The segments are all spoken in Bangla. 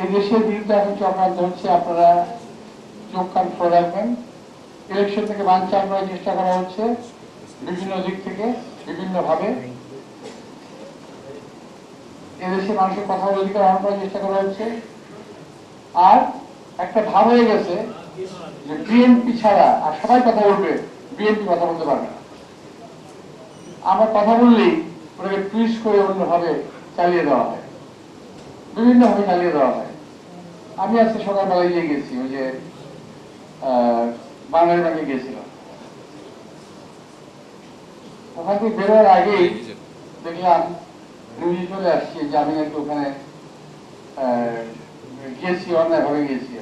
এই দেশের বিরুদ্ধে চক্রান্ত হচ্ছে আপনারা চোখ কান খোলা রাখবেন। ইলেকশন থেকে করার চেষ্টা করা হচ্ছে, বিভিন্ন দিক থেকে এদেশে মানুষের কথা অধিকার করার চেষ্টা করা হচ্ছে। আর একটা ভাব হয়ে গেছে যে বিএনপি ছাড়া আর সবাই কথা বলবে বিএনপি কথা বলতে পারবে না। আমার কথা বললেই ওটাকে টুইস্ট করে অন্যভাবে চালিয়ে দেওয়া হয়। বিভিন্নভাবে চালিয়ে দেওয়া হয় আমি আজকে সকালবেলা ইয়ে গেছি, ওই যে বাঙালি ব্যাংকে গেছিলাম। ওখান থেকে বেরোয়ার আগেই দেখলাম নিউজে চলে আসছে যে আমি নাকি ওখানে গিয়েছি অন্যায়ভাবে গিয়েছি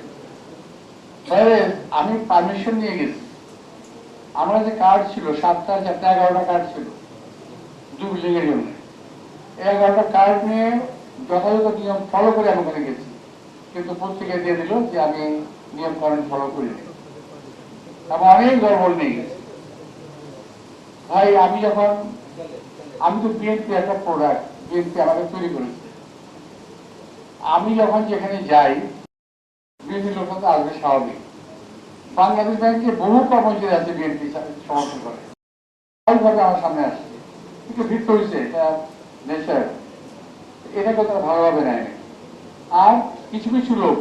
বাইরে আমি পারমিশন নিয়ে গেছি। আমার যে কার্ড ছিল, সাতটা চারটা এগারোটা কার্ড ছিল। দু বিল্ডিং এর জন্য। এগারোটা কার্ড নিয়ে যথাযথ নিয়ম ফলো করে আমি ওখানে গেছি। কিন্তু পত্রিকায় দিয়ে দিল যে আমি নিয়ম কানুন ফলো করিনি আমি অনেক গড়বড় নিয়ে গেছি। ভাই, আমি যখন আমি তো বিএনপি একটা প্রোডাক্ট বিএনপি আমাকে তৈরি করেছে। আমি যখন যেখানে যাই বিএনপি লোক তো আসবে স্বাভাবিক। বাংলাদেশ ব্যাংকে বহু কর্মচারী আছে বিএনপি সমর্থন করে। আমার সামনে আসছে। কিন্তু ভিড় হয়েছে এটা নেচার এটাকে তারা ভালোভাবে নেয় আর কিছু কিছু লোক,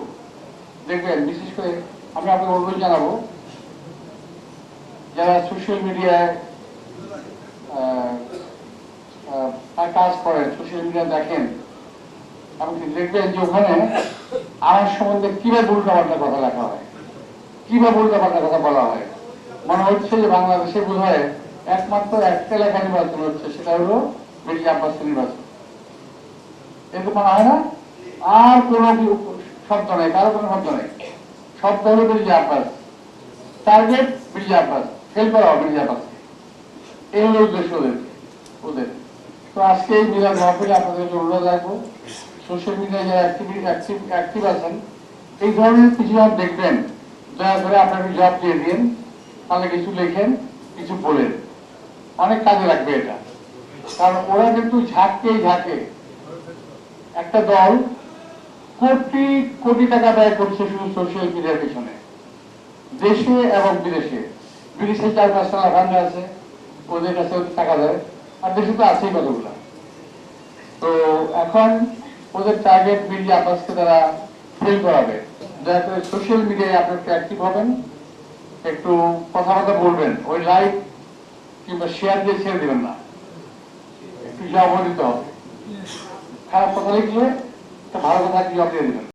দেখবেন, বিশেষ করে আমি আপনাকে অনুরোধ জানাব, যারা সোশ্যাল মিডিয়ায় কাজ করেন সোশ্যাল মিডিয়া দেখেন এমনকি দেখবেন যে ওখানে আমার সম্বন্ধে কীভাবে উল্টাপাল্টা কথা লেখা হয়, কীভাবে উল্টাপাল্টা কথা বলা হয়। মনে হচ্ছে যে বাংলাদেশে বোধ হয় একমাত্র একটা লেখা নির্বাচন হচ্ছে, সেটা হলো মির্জা আব্বাস নির্বাচন। এরকম হয় না? আর কোনো শব্দ নেই, কারও কোনো শব্দ নেই। শব্দ হলো আব্বাস। টার্গেট মির্জা আব্বাস। ফেল করা হবে এই হলো উদ্দেশ্য ওদের ওদের। তো আজকে এই মিলাদ মাহফিলে আপনাদের অনুরোধ রাখব সোশ্যাল মিডিয়ায় যারা অ্যাক্টিভ অ্যাক্টিভ আছেন, এই ধরনের কিছু আর দেখবেন, দয়া করে আপনাকে জব দিয়ে দিন, তাহলে কিছু লেখেন, কিছু বলেন। অনেক কাজে লাগবে এটা। কারণ ওরা কিন্তু ঝাঁককেই ঝাঁকে। একটা দল কোটি কোটি টাকা ব্যয় করছে শুধু সোশ্যাল মিডিয়ার পিছনে। দেশে এবং বিদেশে। বিদেশে চার পাঁচটা লাভান্ড আছে, ওদের কাছে টাকা দেয়। আর দেশে তো আছেই কতগুলো। তো এখন ওদের টার্গেট মিডিয়া আপাসকে তারা ফেল করাবে। দয়া করে সোশ্যাল মিডিয়ায় আপনার একটু অ্যাক্টিভ হবেন, একটু কথাবার্তা বলবেন, ওই লাইক কিংবা শেয়ার দিয়ে ছেড়ে দেবেন না। একটু জবাব দিতে হবে। খারাপ কথা লিখলে ভালো কথা জবাব দিয়ে দেবেন